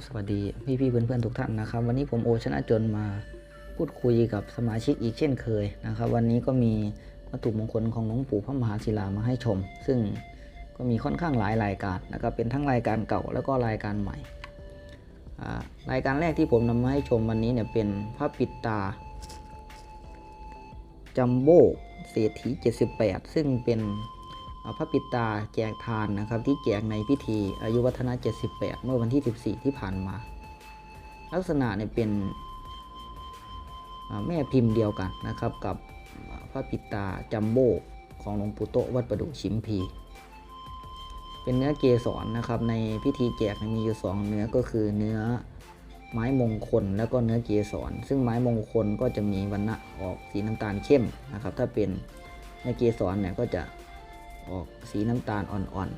ครับสวัสดีพี่พี่ๆเพื่อนๆทุกท่านนะครับ วันนี้ผมโอชนะจนมาพูดคุยกับสมาชิกอีกเช่นเคยนะครับ วันนี้ก็มีวัตถุมงคลของหลวงปู่พระมหาศิลามาให้ชม ซึ่งก็มีค่อนข้างหลายรายการนะครับเป็นทั้งรายการเก่าแล้วก็รายการใหม่รายการแรกที่ผมนำมาให้ชมวันนี้เนี่ยเป็นพระปิดตาจัมโบ้เศรษฐี78 ซึ่งเป็น พระปิตาแจกทานนะครับ ที่แจกในพิธีอายุวัฒนะ 78 เมื่อวันที่ 14 ที่ผ่านมา ลักษณะเนี่ยเป็นแม่พิมพ์เดียวกันนะครับกับพระปิตาจัมโบ้ของหลวงปู่โตวัดประดูชิมพี เป็นเนื้อเกสรนะครับในพิธีแจกมีอยู่สองเนื้อก็คือเนื้อไม้มงคลแล้วก็เนื้อเกสร ซึ่งไม้มงคลก็จะมีวันณะออกสีน้ำตาลเข้มนะครับ ถ้าเป็นเนื้อเกสรเนี่ยก็จะ ออกสีน้ำตาลอ่อน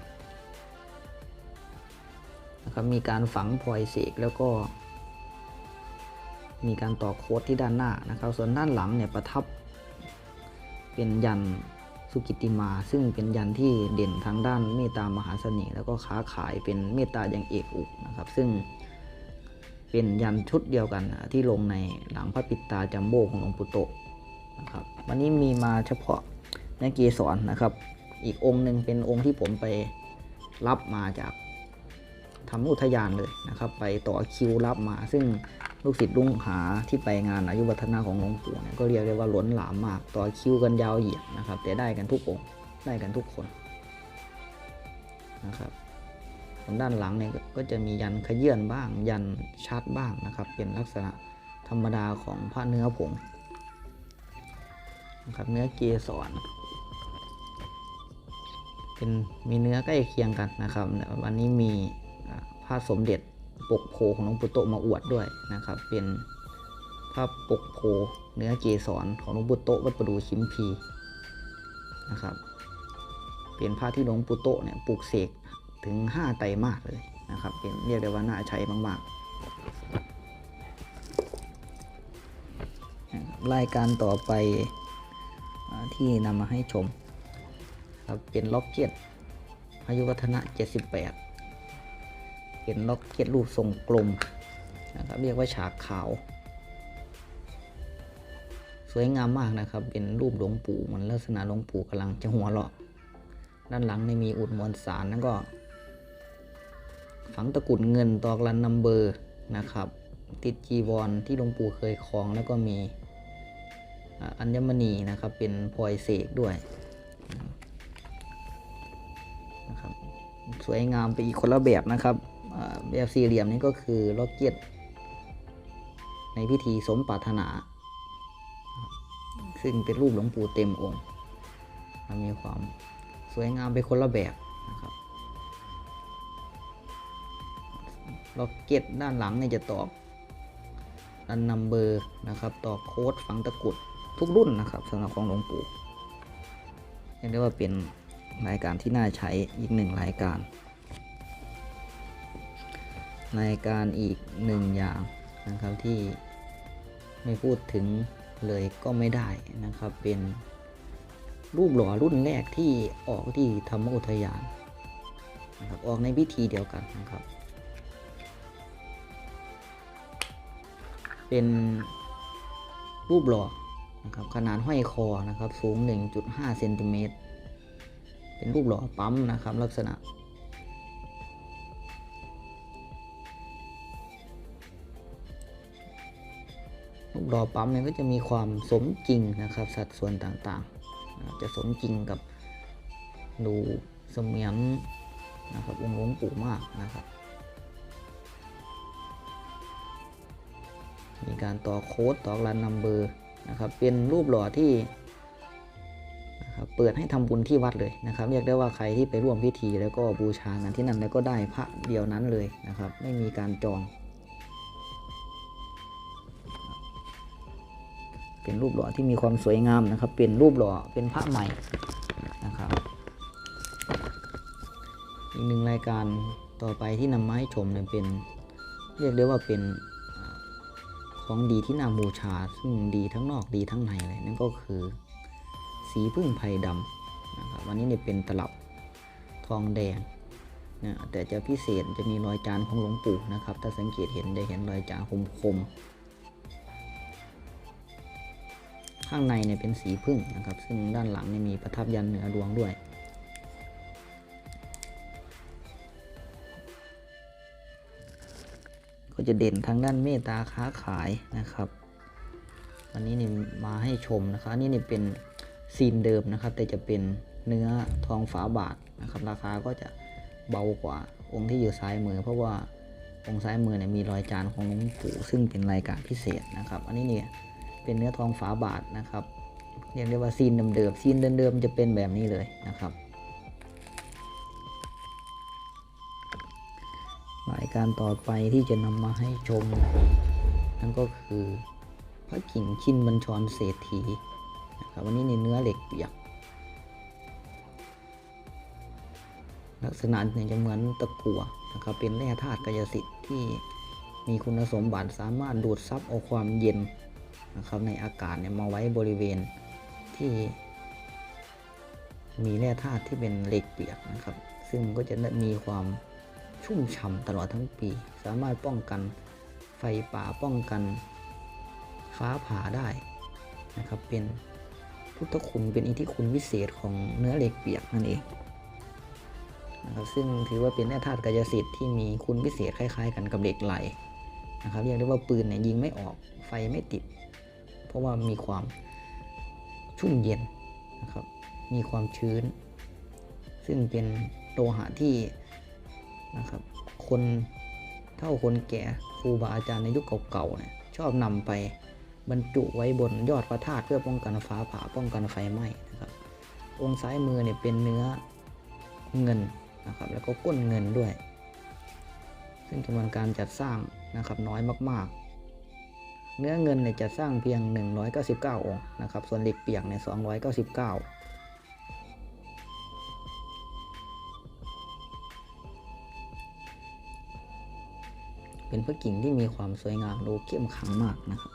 ๆนะครับมีการฝังพลอยเสกแล้วก็ มีการต่อโค้ดที่ด้านหน้านะครับ ส่วนด้านหลังเนี่ยประทับ เป็นยันสุกิติมา ซึ่งเป็นยันที่เด่นทางด้านเมตตามหาเสน่ห์แล้วก็ค้าขายเป็นเมตตาอย่างเอกอุกนะครับ ซึ่งเป็นยันชุดเดียวกันที่ลงในหลังพระปิตาจัมโบ้ของหลวงปู่โตนะครับ วันนี้มีมาเฉพาะในเกสรนะครับ อีกองค์หนึ่งเป็นองค์ที่ผมไปรับมาจากธรรมอุทยานเลยนะครับ ไปต่อคิวรับมา ซึ่งลูกศิษย์ลุงหาที่ไปงานอายุวัฒนาของหลวงปู่เนี่ยก็เรียกได้ว่าล้นหลามมาก ต่อคิวกันยาวเหยียดนะครับ แต่ได้กันทุกองค์ได้กันทุกคนนะครับทางด้านหลังเนี่ยก็จะมียันขยื่นบ้าง ยันชัดบ้างนะครับ เป็นลักษณะธรรมดาของพระเนื้อผงนะครับเนื้อเกสร เป็นมีเนื้อใกล้เคียงกันนะครับ วันนี้มีอ่าพระสมเด็จปกโพของหลวงปู่โตมาอวดด้วยนะครับ เป็นพระปกโพเนื้อเกสรของหลวงปู่โตวัดประดูชิมพีนะครับ เป็นพระที่หลวงปู่โตเนี่ยปลูกเสกถึง 5 ไตรมาสเลยนะครับ เป็นเรียกได้ว่าน่าใช้มากๆ รายการต่อไปที่นำมาให้ชม ครับเป็นล็อกเก็ตอายุวัฒนะ 78เป็นล็อกเก็ตรูปทรงกลมนะครับเรียกว่าฉากขาว สวยงามมากนะครับ เป็นรูปหลวงปู่เหมันลักษณะหลวงปู่กำลังจะหัวเราะ ด้านหลังนี่มีอุดมวลสารแล้วก็ ฝังตะกุดเงินตอกรันนัมเบอร์นะครับ ติดจีวรที่หลวงปู่เคยคลองแล้วก็มีอัญมณีนะครับเป็นพลอยเสกด้วย สวยงามไปอีกคนละแบบนะครับแบบสี่เหลี่ยมนี่ก็คือล็อกเก็ตในพิธีสมปรารถนา ซึ่งเป็นรูปหลวงปู่เต็มองค์มีความสวยงามไปคนละแบบนะครับล็อกเก็ตด้านหลังเนี่ยจะตอกดันนัมเบอร์นะครับตอกโค้ดฝังตะกรุดทุกรุ่นนะครับสำหรับของหลวงปู่เรียกได้ว่าเป็น รายการที่น่าใช้อีกหนึ่งรายการ รายการอีกหนึ่งอย่างนะครับที่ไม่พูดถึงเลยก็ไม่ได้นะครับ เป็นรูปหล่อรุ่นแรกที่ออกที่ธรรมอุทยานนะครับออกในพิธีเดียวกันนะครับ เป็นรูปหล่อนะครับขนาดห้อยคอนะครับ สูง 1.5เซนติเมตร เป็นรูปหล่อปั๊มนะครับลักษณะ รูปหล่อปั๊มเนี่ยก็จะมีความสมจริงนะครับ สัดส่วนต่างๆ จะสมจริงกับดูเสมียนนะครับองค์หลวงปู่มากนะครับ มีการต่อโค้ดต่อรันนัมเบอร์นะครับ เป็นรูปหล่อที่ เปิดให้ทำบุญที่วัดเลยนะครับ เรียกได้ว่าใครที่ไปร่วมพิธี แล้วก็บูชางานที่นั่นแล้วก็ได้พระเดียวนั้นเลยนะครับ ไม่มีการจอง เป็นรูปหล่อที่มีความสวยงามนะครับ เป็นรูปหล่อเป็นพระใหม่นะครับ อีกหนึ่งรายการต่อไปที่นำมาให้ชมเนี่ยเป็น เรียกได้ว่าเป็นของดีที่น่าบูชา ซึ่งดีทั้งนอกดีทั้งในเลยนั่นก็คือ สีพึ่งไพรดำนะครับวันนี้เนี่ยเป็นตลับทองแดงนะแต่จะพิเศษจะมีรอยจานของหลวงปู่นะครับ ถ้าสังเกตเห็นจะเห็นรอยจานคมๆข้างในเนี่ยเป็นสีพึ่งนะครับ ซึ่งด้านหลังเนี่ยมีประทับยันเหนือดวงด้วยก็จะเด่นทางด้านเมตตาค้าขายนะครับวันนี้นี่มาให้ชมนะครับอันนี่นี่เป็น ซีนเดิมนะครับ แต่จะเป็นเนื้อทองฝาบาทนะครับ ราคาก็จะเบากว่าองค์ที่อยู่ซ้ายมือ เพราะว่าองค์ซ้ายมือเนี่ยมีรอยจานของหลวงปู่ซึ่งเป็นรายการพิเศษนะครับ อันนี้เนี่ยเป็นเนื้อทองฝาบาทนะครับเรียกได้ว่าซีนเดิมๆซีนเดิมๆจะเป็นแบบนี้เลยนะครับรายการต่อไปที่จะนำมาให้ชม นั่นก็คือพระกิ่งชินบัญชรเศรษฐี ครับวันนี้ในเนื้อเหล็กเปียก ลักษณะเนี่ยจะเหมือนตะกั่วนะครับเป็นแร่ธาตุกายสิทธิ์ที่มีคุณสมบัติสามารถดูดซับเอาความเย็นนะครับในอากาศเนี่ยมาไว้บริเวณที่มีแร่ธาตุที่เป็นเหล็กเปียกนะครับ ซึ่งก็จะมีความชุ่มฉ่ำตลอดทั้งปี สามารถป้องกันไฟป่าป้องกันฟ้าผ่าได้นะครับเป็น พุทธคุณเป็นอิทธิคุณวิเศษของเนื้อเหล็กเปียกนั่นเองนะครับซึ่งถือว่าเป็นแร่ธาตุกายสิทธิ์ที่มีคุณพิเศษคล้ายๆ กันกับเหล็กไหลนะครับเรียกได้ว่าปืนเนี่ยยิงไม่ออกไฟไม่ติด เพราะว่ามีความชุ่มเย็นนะครับมีความชื้น ซึ่งเป็นโลหะที่นะครับคนเท่าคนแก่ครูบาอาจารย์ในยุคเก่าๆเนี่ยชอบนำไป บรรจุไว้บนยอดพระธาตุเพื่อป้องกันฟ้าผ่าป้องกันไฟไหม้นะครับองค์ซ้ายมือเนี่ยเป็นเนื้อเงินนะครับแล้วก็ก้นเงินด้วย ซึ่งจำนวนการจัดสร้างนะครับน้อยมากๆ เนื้อเงินเนี่ยจะสร้างเพียง 199 องค์นะครับส่วนเหล็กเปียกเนี่ย299เป็นพระกิ่งที่มีความสวยงามดูเข้มขังมากนะครับ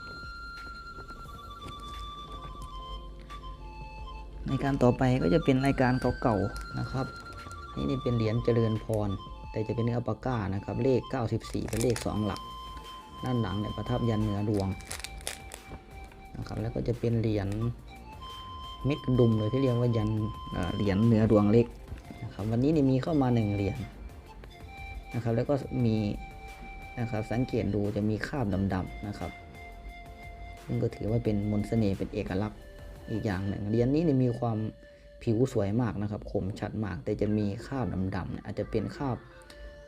ในการต่อไปก็จะเป็นรายการเก่าๆนะครับ นี่นี่เป็นเหรียญเจริญพร แต่จะเป็นเนื้ออัลปาก้านะครับ เลข 94 เป็นเลข 2 หลัก ด้านหลังเนี่ยประทับยันเหนือดวงนะครับแล้วก็จะเป็นเหรียญเม็ดดุมเลยที่เรียกว่ายันเหรียญเหนือดวงเล็กนะครับวันนี้นี่มีเข้ามาหนึ่งเหรียญนะครับแล้วก็มีนะครับสังเกตดูจะมีคราบดำๆนะครับซึ่งก็ถือว่าเป็นมนต์เสน่ห์เป็นเอกลักษณ์ อีกอย่างหนึ่งเหรียญนี้เนี่ยมีความผิวสวยมากนะครับคมชัดมาก แต่จะมีคราบดำๆเนี่ยอาจจะเป็นคราบ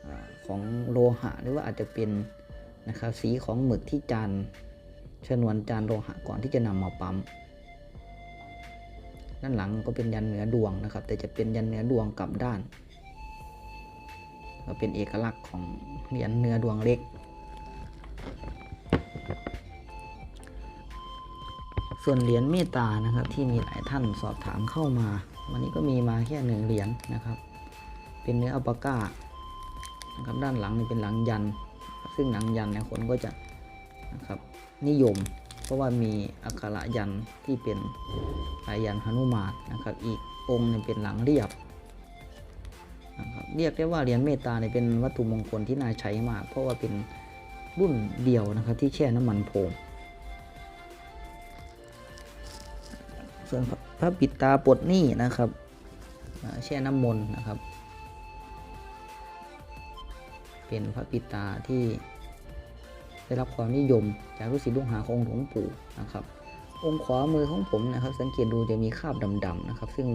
อของโลหะ หรือว่าอาจจะเป็นนะครับสีของหมึกที่จานชนวนจานโลหะก่อนที่จะนำมาปั๊มด้านหลังก็เป็นยันเหนือดวงนะครับ แต่จะเป็นยันเหนือดวงกลับด้าน ก็เป็นเอกลักษณ์ของเหรียญเนื้อดวงเล็ก ส่วนเหรียญเมตตานะครับ ที่มีหลายท่านสอบถามเข้ามา วันนี้ก็มีมาแค่หนึ่งเหรียญนะครับ เป็นเนื้ออัลปาก้านะครับด้านหลังนี่เป็นหลังยัน ซึ่งหลังยันเนี่ยคนก็จะนะครับนิยม เพราะว่ามีอักขระยันที่เป็นลายยันหนุมานนะครับ อีกองค์นึงเป็นหลังเรียบนะครับเรียกได้ว่าเหรียญเมตตาเนี่ยเป็นวัตถุมงคลที่น่าใช้มาก เพราะว่าเป็นรุ่นเดียวนะครับที่แช่น้ำมันโพง ส่วนพระปิดตาปลดหนี้นะครับแช่น้ำมนต์นะครับ เป็นพระปิดตาที่ได้รับความนิยมจากลูกศิษย์ลูกหาของหลวงปู่นะครับ องค์ขวามือของผมนะครับ สังเกตดูจะมีคราบดำๆนะครับ ซึ่ง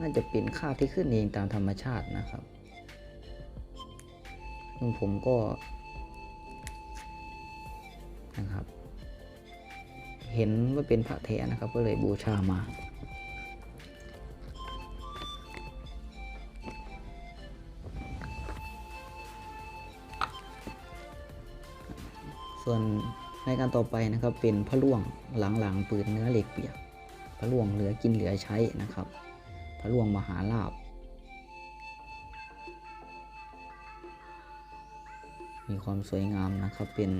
น่าจะเป็นค่าบที่ขึ้นเองตามธรรมชาตินะครับซึ่งผมก็นะครับ เห็นว่าเป็นพระแท้นะครับ ก็เลยบูชามา ส่วนในการต่อไปนะครับเป็นพระล่วงหลังๆปืนเนื้อเหล็กเปียกพระล่วงเหลือกินเหลือใช้นะครับ พระล่วงมหาลาบมีความสวยงามนะครับเป็น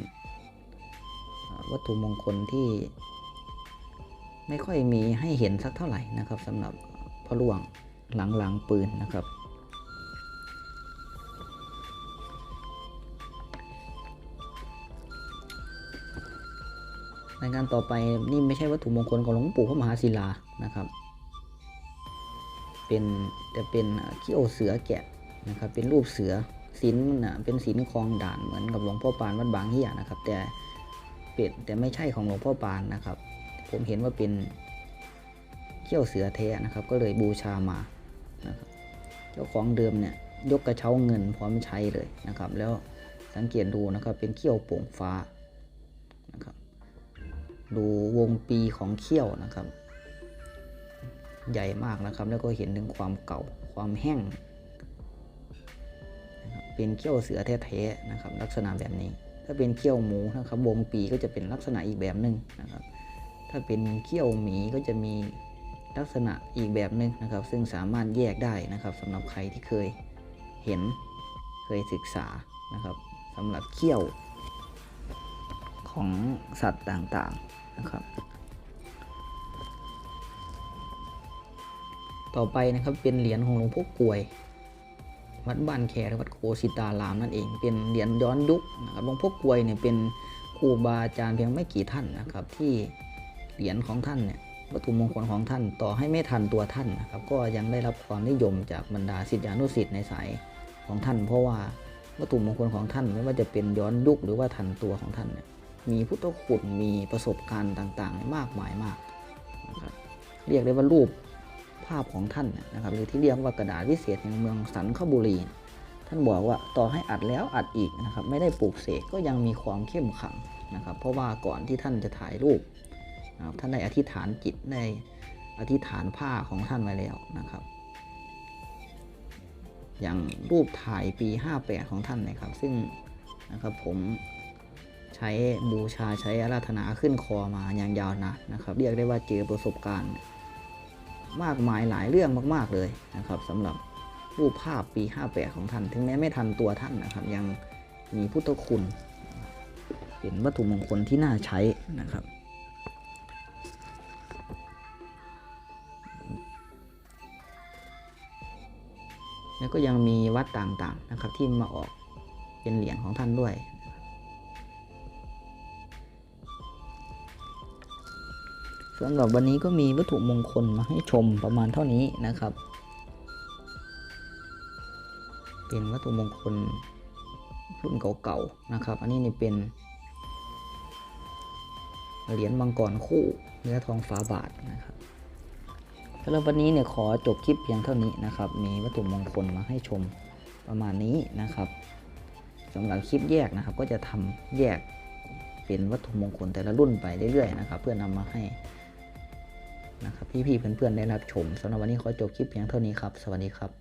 วัตถุมงคลที่ ไม่ค่อยมีให้เห็นสักเท่าไหร่นะครับสำหรับพระล่วงหลังหลังปืนนะครับ ในการต่อไปนี่ไม่ใช่วัตถุมงคลของหลวงปู่พระมหาศิลานะครับ เป็นแต่เป็นขี้โอเสือแกะนะครับ เป็นรูปเสือศิลน่ะเป็นศิลคลองด่านเหมือนกับหลวงพ่อปานวัดบางเฮียนะครับ แต่ เป็นแต่ไม่ใช่ของหลวงพ่อปานนะครับ ผมเห็นว่าเป็นเขี้ยวเสือแท้นะครับ ก็เลยบูชามานะครับเจ้าของเดิมเนี่ยยกกระเช้าเงินพร้อมใช้เลยนะครับ แล้วสังเกตดูนะครับเป็นเขี้ยวโป่งฟ้านะครับ ดูวงปีของเขี้ยวนะครับ ใหญ่มากนะครับ แล้วก็เห็นถึงความเก่าความแห้งเป็นเขี้ยวเสือแท้ๆนะครับ ลักษณะแบบนี้ ถ้าเป็นเขี้ยวหมูนะครับวงปีก็จะเป็นลักษณะอีกแบบหนึ่งนะครับ ถ้าเป็นเขี้ยวหมีก็จะมีลักษณะอีกแบบหนึ่งนะครับ ซึ่งสามารถแยกได้นะครับสำหรับใครที่เคยเห็นเคยศึกษานะครับสำหรับเขี้ยวของสัตว์ต่างๆนะครับ ต่อไปนะครับเป็นเหรียญของหลวงพ่อกลวย วัดบ้านแคหรือวัดโคสิตารามนั่นเอง เป็นเหรียญย้อนยุคนะครับหลวงพ่อกลวยเนี่ยเป็นครูบาอาจารย์เพียงไม่กี่ท่านนะครับ ที่เหรียญของท่านเนี่ยวัตถุมงคลของท่านต่อให้ไม่ทันตัวท่านนะครับก็ยังได้รับความนิยมจากบรรดาศิษยานุศิษย์ในสายของท่าน เพราะว่าวัตถุมงคลของท่านไม่ว่าจะเป็นย้อนยุคหรือว่าทันตัวของท่านเนี่ยมีพุทธคุณมีประสบการณ์ต่างๆ มากมายมากนะครับเรียกได้ว่ารูป ภาพของท่านนะครับหรือที่เรียกว่ากระดาษวิเศษแห่งเมืองสันคบุรี ท่านบอกว่าต่อให้อัดแล้วอัดอีกนะครับไม่ได้ปลูกเสกก็ยังมีความเข้มขังนะครับเพราะว่าก่อนที่ท่านจะถ่ายรูปนะครับท่านได้อธิษฐานจิตได้อธิษฐานผ้าของท่านไว้แล้วนะครับ อย่างรูปถ่ายปี 58 ของท่านนะครับ ซึ่งนะครับผมใช้บูชาใช้อาราธนาขึ้นคอมาอย่างยาวนานนะครับ เรียกได้ว่าเจอประสบการณ์ มากมายหลายเรื่องมาก ๆเลยนะครับสำหรับรูปภาพปี 58 ของท่าน ถึงแม้ไม่ทันตัวท่านนะครับ ยังมีพุทธคุณ เป็นวัตถุมงคลที่น่าใช้นะครับ แล้วก็ยังมีวัดต่างๆนะครับที่มาออกเป็นเหรียญของท่านด้วย สำหรับวันนี้ก็มีวัตถุมงคลมาให้ชมประมาณเท่านี้นะครับ เป็นวัตถุมงคลรุ่นเก่าๆนะครับ อันนี้นี่เป็นเหรียญมังกรคู่เนื้อทองฟ้าบาทนะครับสำหรับวันนี้เนี่ยขอจบคลิปเพียงเท่านี้นะครับ มีวัตถุมงคลมาให้ชมประมาณนี้นะครับสำหรับคลิปแยกนะครับ ก็จะทำแยกเป็นวัตถุมงคลแต่ละรุ่นไปเรื่อยๆนะครับ เพื่อนำมาให้ นะครับพี่ๆเพื่อนๆได้รับชมสำหรับวันนี้ขอจบคลิปเพียงเท่านี้ครับ สวัสดีครับ